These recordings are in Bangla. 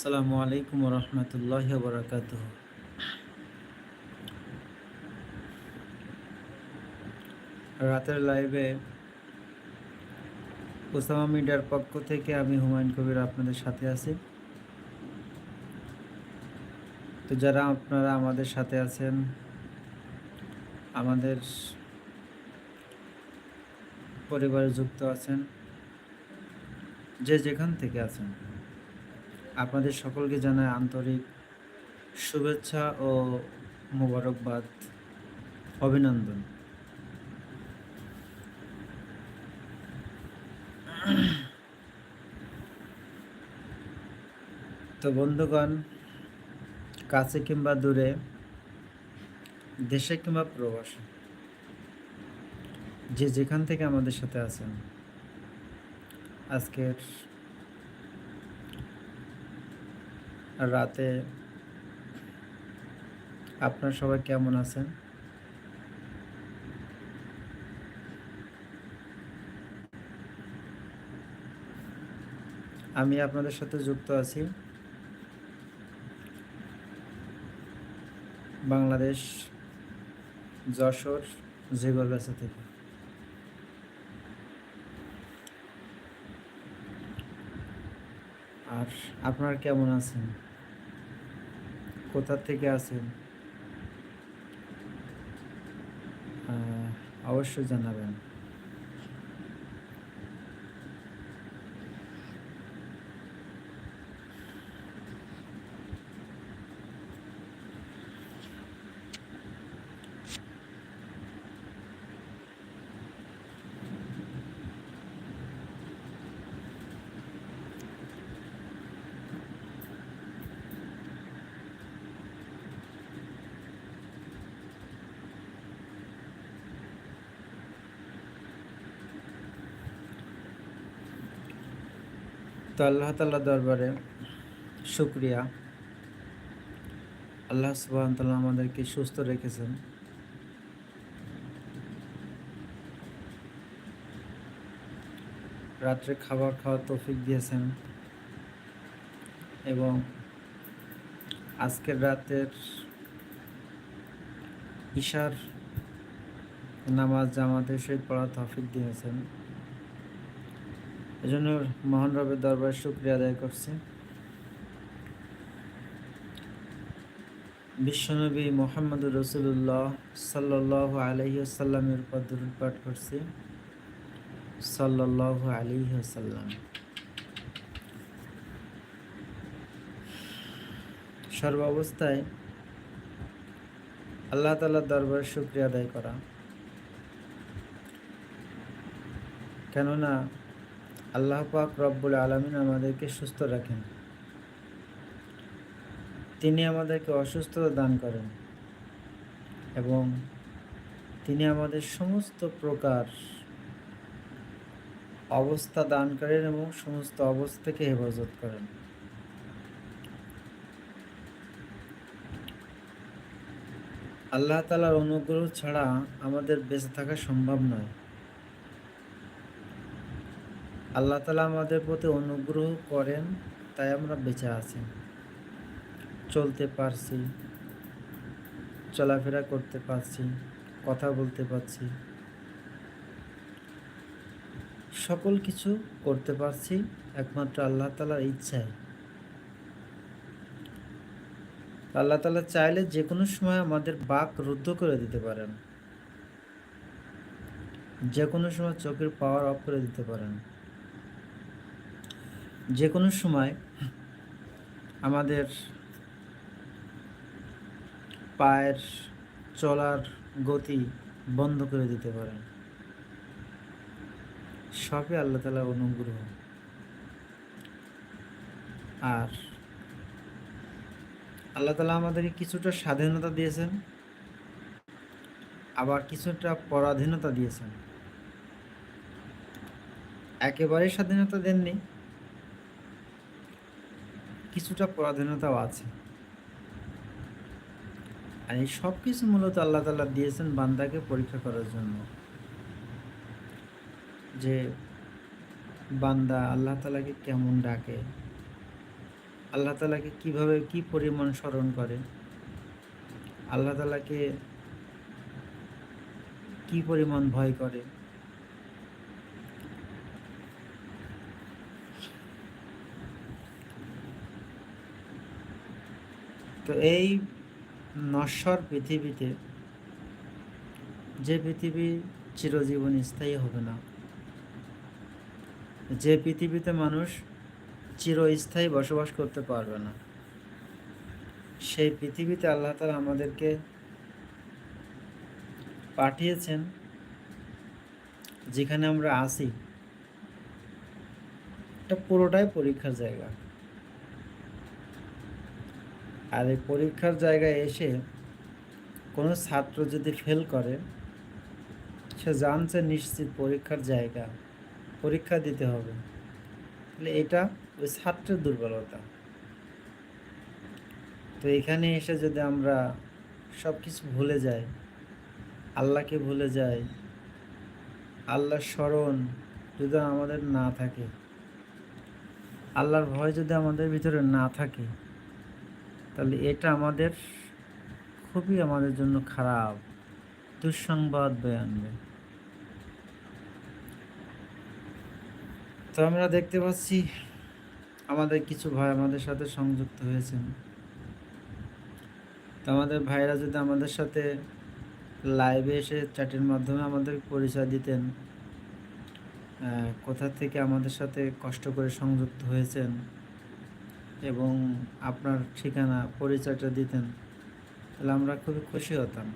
আসসালামু আলাইকুম রহমতুল্লাহ বরকাত রাতের লাইভে ওসামা মিডিয়ার পক্ষ থেকে আমি হুমায়ুন কবির আপনাদের সাথে আছি। তো যারা আপনারা আমাদের সাথে আছেন, আমাদের পরিবারে যুক্ত আছেন, যে যেখান থেকে আছেন আপনাদের সকলকে জানায় আন্তরিক শুভেচ্ছা ও মোবারকবাদ, অভিনন্দন। তো বন্ধুগণ, কাছে কিংবা দূরে, দেশে কিংবা প্রবাসে, যে যেখান থেকে আমাদের সাথে আছেন, আজকের রাতে আপনার সবাই কেমন আছেন? আমি আপনাদের সাথে যুক্ত আছি। বাংলাদেশ যশোর জিগলগাছা থেকে। আর আপনারা কেমন আছেন? কোথা থেকে আসেন অবশ্যই জানাবেন। তো আল্লাহ তাল্লাহ দরবারে শুক্রিয়া। আল্লাহ সুবাহন তাল্লাহ আমাদেরকে সুস্থ রেখেছেন। রাত্রে খাবার খাওয়ার তৌফিক দিয়েছেন এবং আজকের রাতের ঈশার নামাজ জামাতে সহিত পড়া তৌফিক দিয়েছেন। এজন্য মহান রবের দরবারে শুক্রিয়া আদায় করছি। বিশ্বনবী মোহাম্মদ রসুল্লাহ সাল্লাহ আলহিসাল্লামের উপর দুরুদ পাঠ করছি। সাল্লাহ আলিহাসাল্লাম সর্বাবস্থায় আল্লাহ তালার দরবারে শুক্রিয়া আদায় করা। কেননা আল্লাহ পাক রব্বুল আলমিন আমাদেরকে সুস্থ রাখেন। তিনি আমাদেরকে অসুস্থতা দান করেন এবং তিনি আমাদের সমস্ত প্রকার অবস্থা দান করেন এবং সমস্ত অবস্থা থেকে হেফাজত করেন। আল্লাহ তালার অনুগ্রহ ছাড়া আমাদের বেঁচে থাকা সম্ভব নয়। আল্লাহ তালা আমাদের প্রতি অনুগ্রহ করেন, তাই আমরা বেঁচে আছি। চলতে পারছি, চলাফেরা করতে পারছি, কথা বলতে পারছি, সকল কিছু করতে পারছি, একমাত্র আল্লাহ তালার ইচ্ছায়। আল্লাহ তালা চাইলে যে কোনো সময় আমাদের বাক রুদ্ধ করে দিতে পারেন। যে কোনো সময় চোখের পাওয়ার অফ করে দিতে পারেন। যে কোনো সময় আমাদের পায়ের চলার গতি বন্ধ করে দিতে পারেন। সবই আল্লাহ তালা অনুগ্রহ। আর আল্লাহ তালা আমাদেরকে কিছুটা স্বাধীনতা দিয়েছেন, আবার কিছুটা পরাধীনতা দিয়েছেন। একেবারেই স্বাধীনতা দেননি। কিছুটা পরাধীনতাও আছে। আর এই সব কিছু মূলত আল্লাহ তালা দিয়েছেন বান্দাকে পরীক্ষা করার জন্য। যে বান্দা আল্লাহ তালাকে কেমন ডাকে, আল্লাহ তালাকে কীভাবে কী পরিমাণ স্মরণ করে, আল্লাহ তালাকে কি পরিমাণ ভয় করে তো এই নশ্বর পৃথিবীতে যে পৃথিবী চিরজীবন স্থায়ী হবে না, যে পৃথিবীতে মানুষ চিরস্থায়ী বসবাস করতে পারবে না, সেই পৃথিবীতে আল্লাহ তালা আমাদেরকে পাঠিয়েছেন যেখানে আমরা আসি এটা পুরোটাই পরীক্ষার জায়গা। আর এই পরীক্ষার জায়গায় এসে কোনো ছাত্র যদি ফেল করে, সে জানছে নিশ্চিত পরীক্ষার জায়গা, পরীক্ষা দিতে হবে। তাহলে এটা ওই ছাত্রের দুর্বলতা। তো এখানে এসে যদি আমরা সব কিছু ভুলে যাই, আল্লাহকে ভুলে যাই, আল্লাহর স্মরণ যদি আমাদের না থাকে, আল্লাহর ভয় যদি আমাদের ভিতরে না থাকে তাহলে এটা আমাদের খুবই আমাদের জন্য খারাপ। দুঃসংবাদ বয়ে আনবে তো আমরা দেখতে পাচ্ছি, আমাদের কিছু ভাই আমাদের সাথে সংযুক্ত হয়েছেন। তো আমাদের ভাইরা যদি আমাদের সাথে লাইভে এসে চ্যাটের মাধ্যমে আমাদের পরিচয় দিতেন কোথা থেকে আমাদের সাথে কষ্ট করে সংযুক্ত হয়েছেন এবং আপনার ঠিকানা, পরিচয়টা দিতেন, তাহলে আমরা খুবই খুশি হতাম।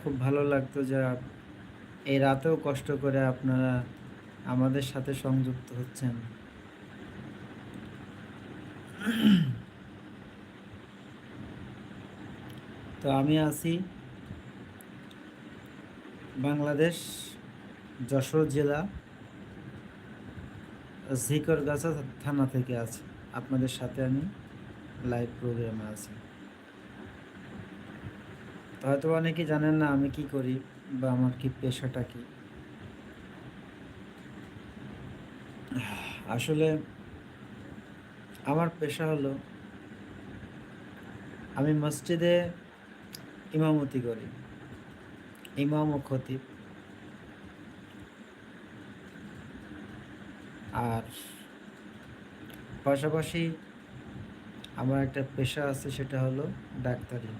খুব ভালো লাগতো যে এই রাতেও কষ্ট করে আপনারা আমাদের সাথে সংযুক্ত হচ্ছেন। তো আমি আছি বাংলাদেশ, যশোর জেলা। জিকরগাছা থানা থেকে আছি আপনাদের সাথে আমি লাইভ প্রোগ্রামে আছি। হয়তো অনেকেই জানেন না আমি কি করি বা আমার কি পেশাটা কি। আসলে আমার পেশা হলো আমি মসজিদে ইমামতি করি। ইমাম ও খতিব। আর পাশাপাশি আমার একটা পেশা আছে, সেটা হলো ডাক্তারি।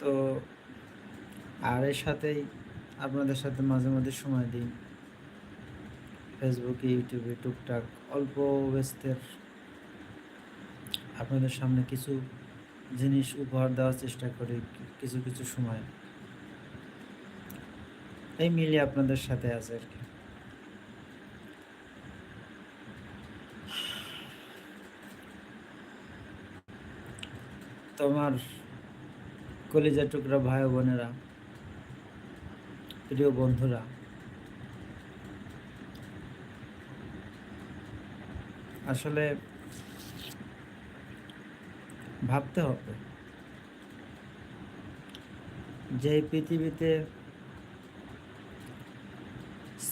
তো আর এর সাথেই আপনাদের সাথে মাঝে মাঝে সময় দিই। ফেসবুকে ইউটিউবে টুকটাক অল্প ব্যস্তের আপনাদের সামনে কিছু জিনিস উপহার দেওয়ার চেষ্টা করি, কিছু কিছু সময়। এই মিলিয়ে আপনাদের সাথে আছে আর কি। তোমার কলিজা টুকরা ভাই বোনেরা, প্রিয় বন্ধুরা, আসলে ভাবতে হবে যে পৃথিবীতে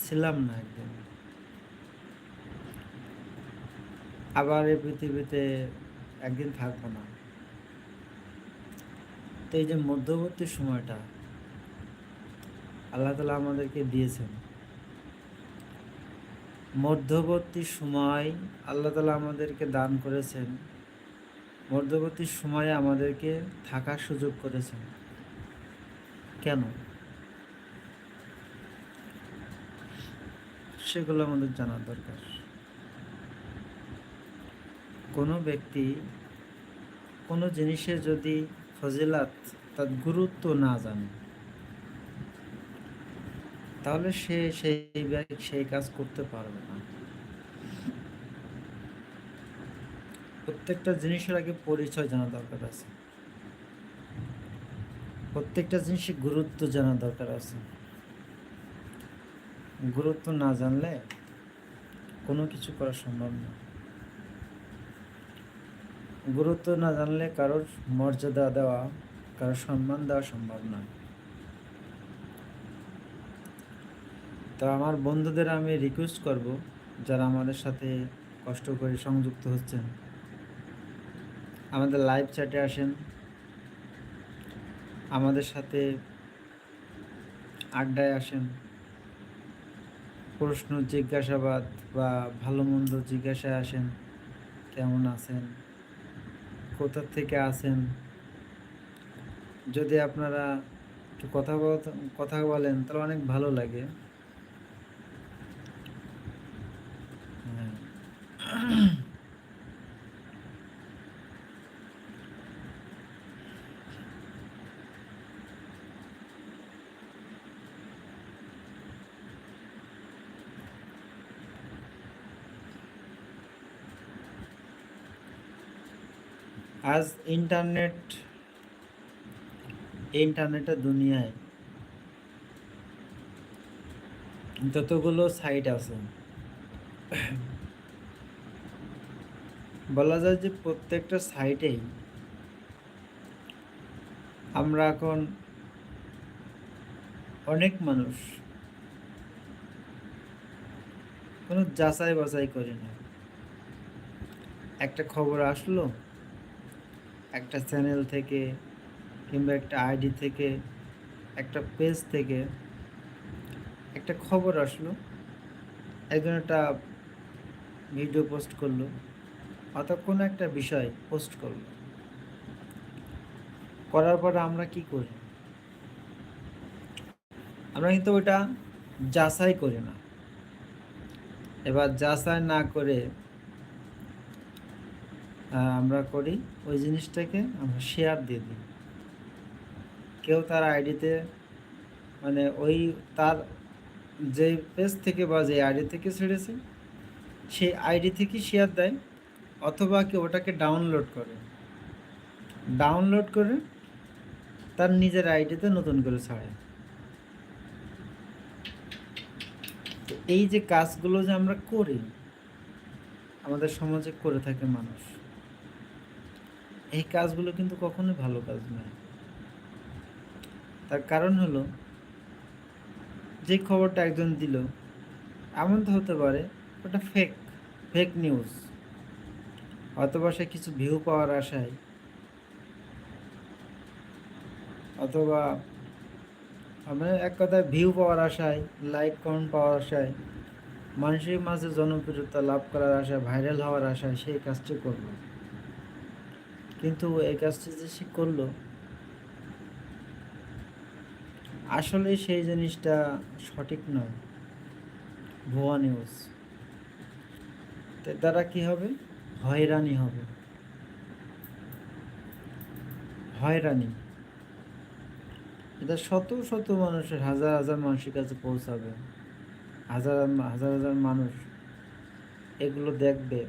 ছিলাম না একদিন। আবার এই পৃথিবীতে একদিন থাকব না। তো এই যে মধ্যবর্তী সময়টা, আল্লাহ তালা আমাদেরকে দিয়েছেন। মধ্যবর্তী সময় আল্লাহ তালা আমাদেরকে দান করেছেন। মধ্যবর্তী সময়ে আমাদেরকে থাকার সুযোগ করেছেন। কেন? সেগুলো আমাদের জানার দরকার। কোনো ব্যক্তি কোনো জিনিসের যদি ফজিলাত তার গুরুত্ব না জানে, তাহলে সে সেই সেই কাজ করতে পারবে না। প্রত্যেকটা জিনিসের আগে পরিচয় জানা দরকার আছে। প্রত্যেকটা জিনিসের গুরুত্ব জানা দরকার আছে। গুরুত্ব না জানলে কোনো কিছু করা সম্ভব না। গুরুত্ব না জানলে কারোর মর্যাদা দেওয়া, কারোর সম্মান দেওয়া সম্ভব না। তো আমার বন্ধুদের আমি রিকোয়েস্ট করব যারা আমাদের সাথে কষ্ট করে সংযুক্ত হচ্ছেন। আমাদের লাইভ চ্যাটে আসেন। আমাদের সাথে আড্ডায় আসেন। প্রশ্ন, জিজ্ঞাসাবাদ বা ভালো মন্দ জিজ্ঞাসায় আসেন, কেমন আছেন? কোথা থেকে আসেন যদি আপনারা একটু কথা কথা বলেন, তাহলে অনেক ভালো লাগে। আজ ইন্টারনেট, ইন্টারনেটের দুনিয়ায় যতগুলো সাইট আছে, বলা যায় যে প্রত্যেকটা সাইটেই আমরা এখন অনেক মানুষ কোনো যাচাই বাছাই করি না। একটা খবর আসলো একটা চ্যানেল থেকে কিংবা একটা আইডি থেকে, একটা পেজ থেকে একটা খবর আসলো। একজন একটা ভিডিও পোস্ট করল, অর্থাৎ কোনো একটা বিষয় পোস্ট করল। করার পর আমরা কি করি? আমরা কিন্তু ওটা যাচাই করি না। এবার যাচাই না করে আমরা করি, ওই জিনিসটাকে আমরা শেয়ার দিয়ে দিই। কেউ তার আইডিতে মানে ওই তার যে পেজ থেকে বা যে আইডি থেকে ছেড়েছে, সেই আইডি থেকে শেয়ার দেয়, অথবা কেউ ওটাকে ডাউনলোড করে। ডাউনলোড করে তার নিজের আইডিতে নতুন করে ছাড়ে। এই যে কাজগুলো যে আমরা করি, আমাদের সমাজে করে থাকে মানুষ। এই কাজগুলো কিন্তু কখনোই ভালো কাজ নয়। তার কারণ হলো, যে খবরটা একজন দিল, এমন তো হতে পারে ওটা ফেক ফেক নিউজ অথবা সে কিছু ভিউ পাওয়ার আশায়, অথবা মানে এক কথায় ভিউ পাওয়ার আশায় লাইক কমেন্ট পাওয়ার আশায়, মানুষের মাঝে জনপ্রিয়তা লাভ করার আশায় ভাইরাল হওয়ার আশায় সেই কাজটি করল। কিন্তু এই কাজটি যে সে করল আসলে সেই জিনিসটা সঠিক নয়। ভুয়া নিউজ দ্বারা কি হবে? হয়রানি হবে। হয়রানি। এটা শত শত মানুষের, হাজার হাজার মানুষের কাছে পৌঁছাবে। হাজার হাজার হাজার মানুষ এগুলো দেখবে।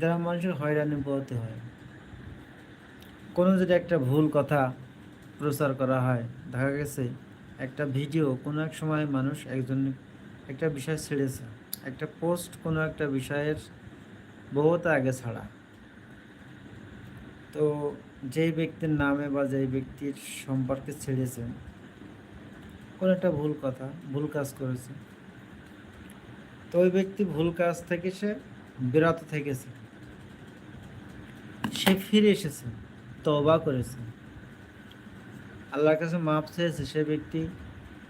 দ্বারা মানুষের হয়রানি পোহাতে হয়। কোনো যদি একটা ভুল কথা প্রচার করা হয়, দেখা গেছে একটা ভিডিও কোনো এক সময় মানুষ একজন একটা বিষয় ছেড়েছে, একটা পোস্ট কোনো একটা বিষয়ের বহুত আগে ছাড়া। তো যেই ব্যক্তির নামে বা যেই ব্যক্তির সম্পর্কে ছেড়েছেন কোনো একটা ভুল কথা, ভুল কাজ করেছে। তো ওই ব্যক্তি ভুল কাজ থেকে সে বিরত থেকেছে। সে ফিরে এসেছে তবা করেছে। আল্লাহর কাছে মাপ চেয়েছে সে ব্যক্তি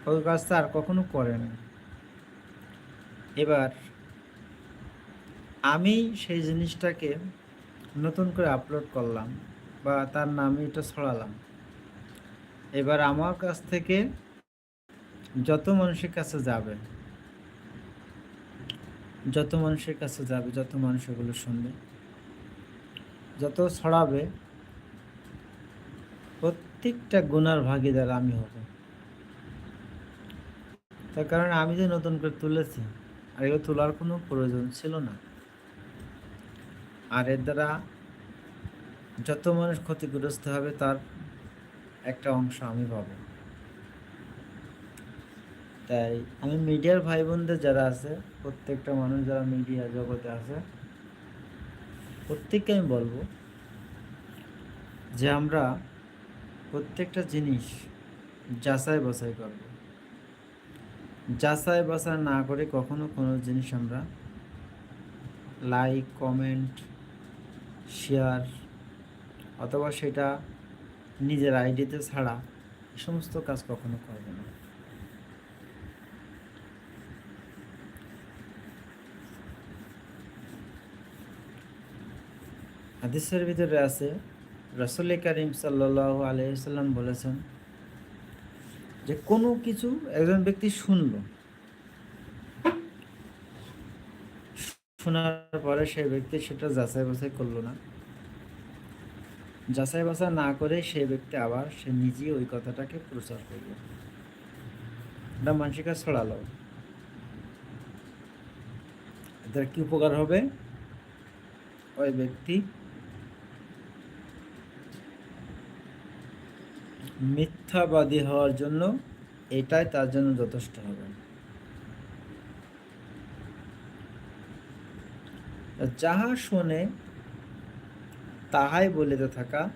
ওই কাজটা আর কখনো করে না এবার আমি সেই জিনিসটাকে নতুন করে আপলোড করলাম বা তার নামে এটা ছড়ালাম। এবার আমার কাছ থেকে যত মানুষের কাছে যাবে যত মানুষের কাছে যাবে, যত মানুষ এগুলো শুনবে, যত ছড়াবে, প্রত্যেকটা গুনার ভাগিদার আমি হব। তার কারণে আমি যে নতুন করে তুলেছি, আর এগুলো তোলার কোনো প্রয়োজন ছিল না। আর এর দ্বারা যত মানুষ ক্ষতিগ্রস্ত হবে, তার একটা অংশ আমি পাবো। তাই আমি মিডিয়ার ভাই বোনদের যারা আছে, প্রত্যেকটা মানুষ যারা মিডিয়া জগতে আছে, প্রত্যেককে আমি বলব যে আমরা প্রত্যেকটা জিনিস যাচাই বাছাই করব। যাচাই বাছাই না করে কখনো কোনো জিনিস আমরা লাইক কমেন্ট শেয়ার অথবা সেটা নিজের আইডিতে ছাড়া এই সমস্ত কাজ কখনো করবে না। হাদিসের ভিতরে আছে, রসুল করিম সাল্লাহ আলহিসাল্লাম বলেছেন যে কোনো কিছু একজন ব্যক্তি শুনল, শোনার পরে সেই ব্যক্তি সেটা যাচাই বাছাই করল না। যাচাই বাছাই না করে সেই ব্যক্তি আবার সে নিজেই ওই কথাটাকে প্রচার করল। এটা মানসিকা ছড়ালো। এদের কি উপকার হবে? ওই ব্যক্তি মিথ্যাবাদী হওয়ার জন্য এটাই তার জন্য যথেষ্ট হবে। যাহা শোনে তাহাই বলিতে থাকা,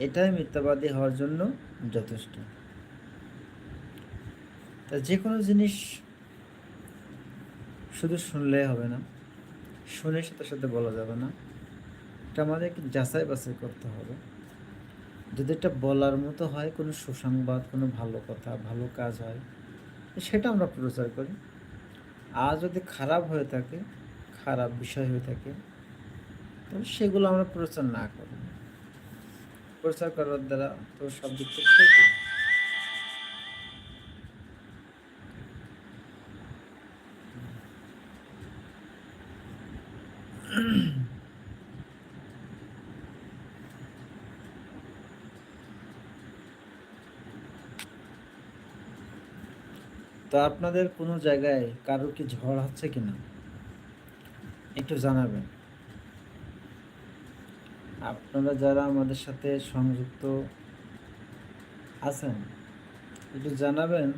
এটাই মিথ্যাবাদী হওয়ার জন্য যথেষ্ট। তা যে কোনো জিনিস শুধু শুনলে হবে না, শুনে সাথে সাথে বলা যাবে না। এটা আমাদেরকে যাচাই বাছাই করতে হবে। যদি এটা বলার মতো হয়, কোনো সুসংবাদ, কোনো ভালো কথা, ভালো কাজ হয়, সেটা আমরা প্রচার করি। আর যদি খারাপ হয়ে থাকে, খারাপ বিষয় হয়ে থাকে, তাহলে সেগুলো আমরা প্রচার না করি। প্রচার করার দ্বারা তো সব দিক থেকে তো আপনাদের কোনো জায়গায় কারোর কি ঝড় হচ্ছে কি না একটু জানাবেন। আপনারা যারা আমাদের সাথে সংযুক্ত আছেন, একটু জানাবেন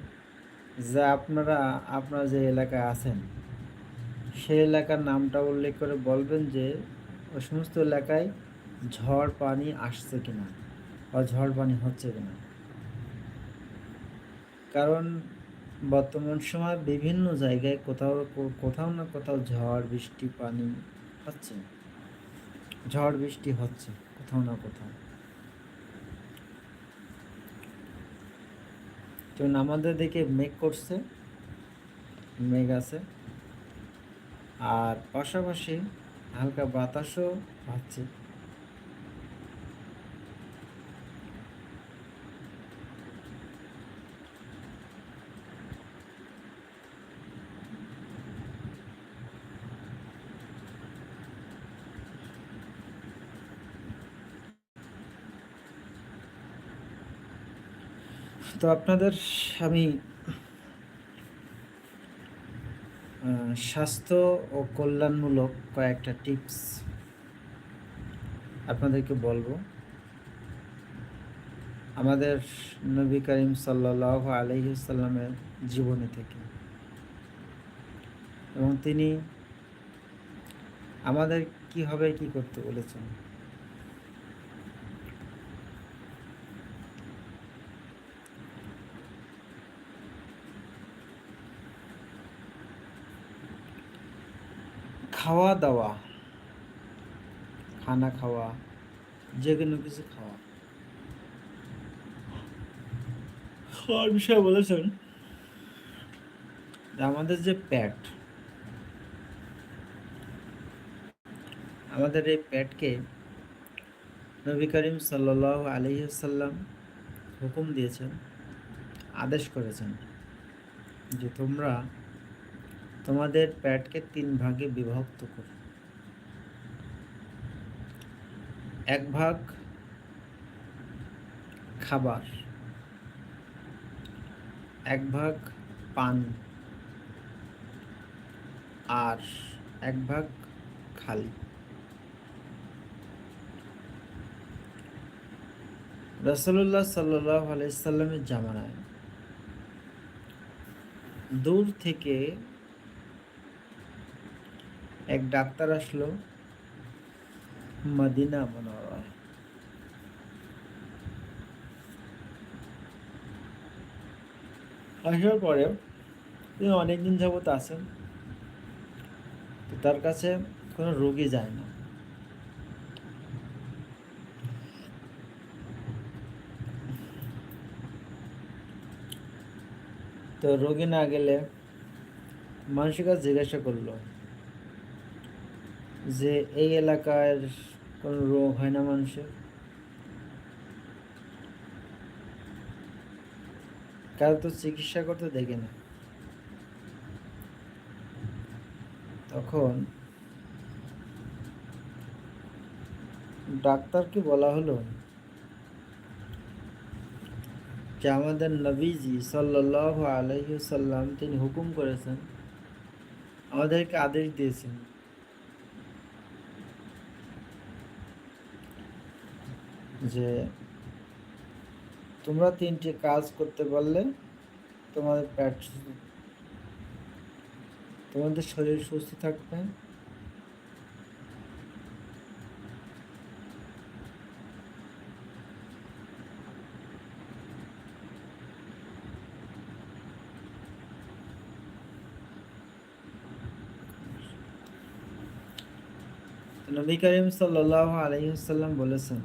যে আপনারা আপনারা যে এলাকায় আছেন, সেই এলাকার নামটা উল্লেখ করে বলবেন যে ওই সমস্ত এলাকায় ঝড় পানি আসছে কিনা বা ঝড় পানি হচ্ছে কিনা। কারণ বর্তমান সময় বিভিন্ন জায়গায় কোথাও কোথাও না কোথাও ঝড়, বৃষ্টি, পানি হচ্ছে। ঝড়, বৃষ্টি হচ্ছে কোথাও না কোথাও। তো আমাদের দিকে মেঘ করছে, মেঘ আছে। আর পাশাপাশি হালকা বাতাসও হচ্ছে। তো আপনাদের আমি স্বাস্থ্য ও কল্যাণমূলক কয়েকটা টিপস আপনাদেরকে বলব। আমাদের নবী করিম সাল্লাহ আলহিসাল্লামের জীবনী থেকে। এবং তিনি আমাদের কীভাবে কি করতে বলেছেন? খাওয়া দাওয়া। খানা খাওয়া যে কোনো কিছু খাওয়া। খাওয়ার বিষয়ে বলেছেন। আমাদের যে প্যাট আমাদের এই প্যাটকে নবী করিম সাল্লাহ আলহিসাল্লাম হুকুম দিয়েছেন আদেশ করেছেন যে তোমরা তোমাদের প্যাটকে তিন ভাগে বিভক্ত করো। এক ভাগ খাবার, এক ভাগ পান, আর এক ভাগ খালি। রসল্লাহ সাল্লাহ আলাইসাল্লামের জামানায় দূর থেকে এক ডাক্তার আসলো মদিনা মনোয়ারায় আসার পরে তিনি অনেক দিন যাবত আছেন তার কাছে কোনো রোগী যায় না। তো রোগী না গেলে মানুষের কাছে জিজ্ঞাসা করল যে এই এলাকার কোনো রোগ হয় না মানুষের। কারও তো চিকিৎসা করতে দেখে না। তখন ডাক্তারকে বলা হলো যে আমাদের নবীজি সাল্লাহ আলহিসাল্লাম তিনি হুকুম করেছেন, আমাদেরকে আদেশ দিয়েছেন যে তোমরা তিনটি কাজ করতে পারলে তোমাদের পেট তোমাদের শরীর সুস্থ থাকবে। নবী করিম সাল্লাহ আলহিহাল্লাম বলেছেন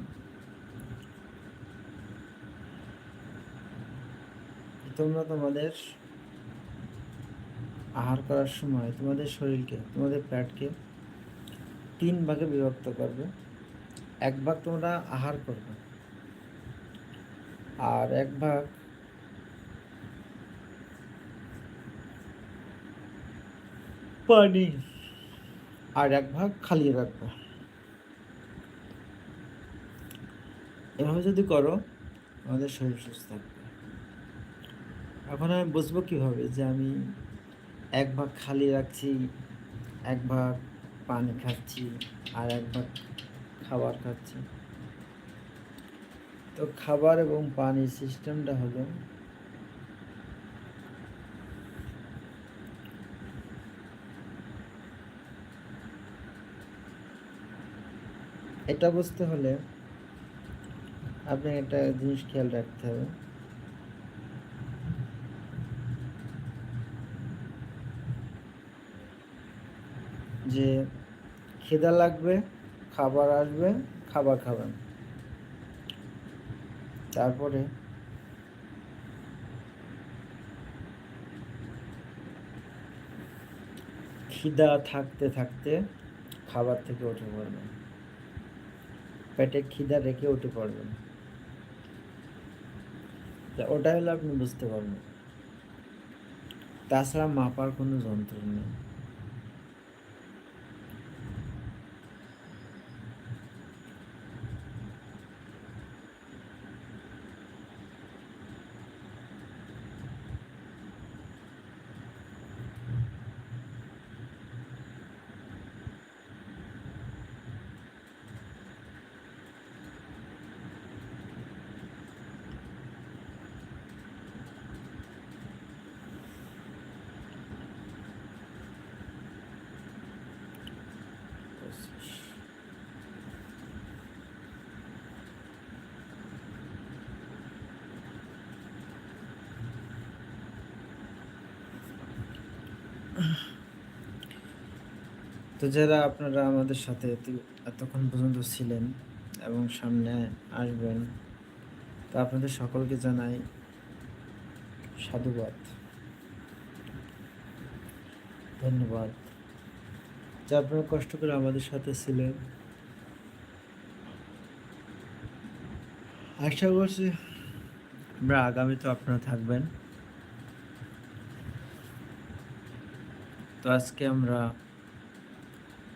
তোমরা তোমাদের আহার করার সময় তোমাদের শরীরকে, তোমাদের প্যাটকে তিন ভাগে বিভক্ত করবে। এক ভাগ তোমরা আহার করবে আর এক ভাগ পানি আর এক ভাগ খালি রাখবে। এভাবে যদি করো আমাদের শরীর সুস্থ থাকবে। এখন আমি বুঝব কীভাবে যে আমি এক ভাগ খালি রাখছি, এক ভাগ পানি খাচ্ছি আর এক ভাগ খাবার খাচ্ছি। তো খাবার এবং পানির সিস্টেমটা হলো এটা বুঝতে হলে আপনাকে একটা জিনিস খেয়াল রাখতে হবে। যে খিদা লাগবে, খাবার আসবে, খাবার খাবেন। তারপরে খিদা থাকতে থাকতে খাবার থেকে উঠে পড়বেন। পেটে খিদা রেখে উঠে পড়বেন। ওটা হলে আপনি বুঝতে পারবেন। তাছাড়া মাপার কোনো যন্ত্র নেই। তো যারা আপনারা আমাদের সাথে এতক্ষণ পর্যন্ত ছিলেন এবং সামনে আসবেন, তো আপনাদের সকলকে জানাই সাধুবাদ। ধন্যবাদ। যে আপনারা কষ্ট করে আমাদের সাথে ছিলেন। আশা করছি আমরা আগামী তো আপনারা থাকবেন। তো আজকে আমরা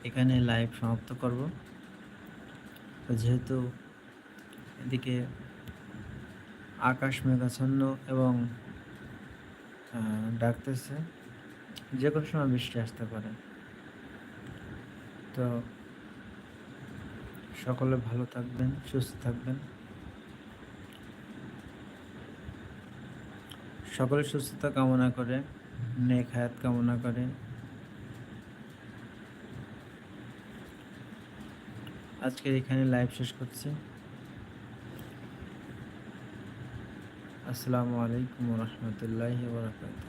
এখানে লাইভ সমাপ্ত করব। যেহেতু এদিকে আকাশ মেঘাচ্ছন্ন এবং ডাকতেছে, যে কোনো সময় বৃষ্টি আসতে পারে। তো সকলে ভালো থাকবেন, সুস্থ থাকবেন। সকলে সুস্থতা কামনা করে, নেক হায়াত কামনা করে। আজকের এখানে লাইভ শেষ করছি। আসসালামু আলাইকুম রহমতুল্লাহ বরকাত